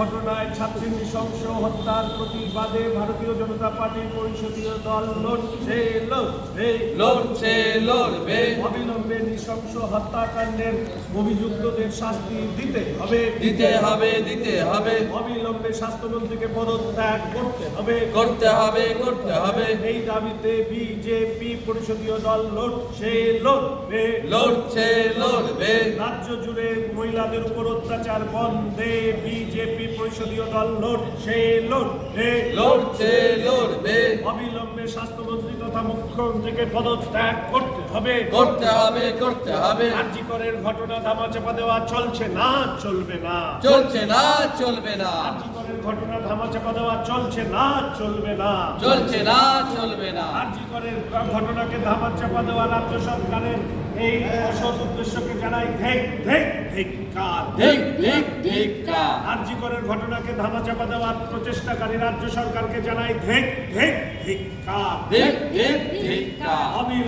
ঘটনায় ছাত্রী নৃশংস হত্যার প্রতিবাদে ভারতীয় জনতা পার্টির পরিষদীয় দল লড়ছে লড়বে লড়ছে লড়বে। অবিলম্বে নৃশংস হত্যাকাণ্ডের অভিযুক্তদের শাস্তি দিতে হবে দিতে হবে দিতে হবে। অবিলম্বে স্বাস্থ্যমন্ত্রীকে পদত্যাগ করতে হবে। করতে হবে করতে হবে। এই দাবিতে বিজেপি পরিষদীয় দল লড়ছে লড়বে। লড়ছে লড়বে। রাজ্য জুড়ে মহিলাদের উপর অত্যাচার বন্ধে বিজেপি। পরিষদীয় দল লড়ছে লড়বে। লড়ছে লড়বে। অবিলম্বে স্বাস্থ্যমন্ত্রী তথা মুখ্যমন্ত্রীকে পদত্যাগ করতে হবে। করতে হবে করতে হবে। আর্যিকরের ঘটনা ধামাচাপা দেওয়া চলছে না চলবে না। চলছে না চলবে না। আর্যিকরের ঘটনা ধামাচাপা দেওয়া চলছে না চলবে না। চলছে না চলবে না। আর্যিকরের ঘটনাকে ধামাচাপা দেওয়া রাজ্য সরকারের এই অসৎ উদ্দেশ্যকে জানাই ধেক ধেক ধিক্কার। ঠিক ঠিক ঠিক আরজি করে ঘটনাকে ধামাচাপা দেওয়ার প্রচেষ্টাকারী রাজ্য সরকারকে জানাই ধেক ধেক ধিক্কার। ঠিক ঠিক ঠিক কা অবিলম্বে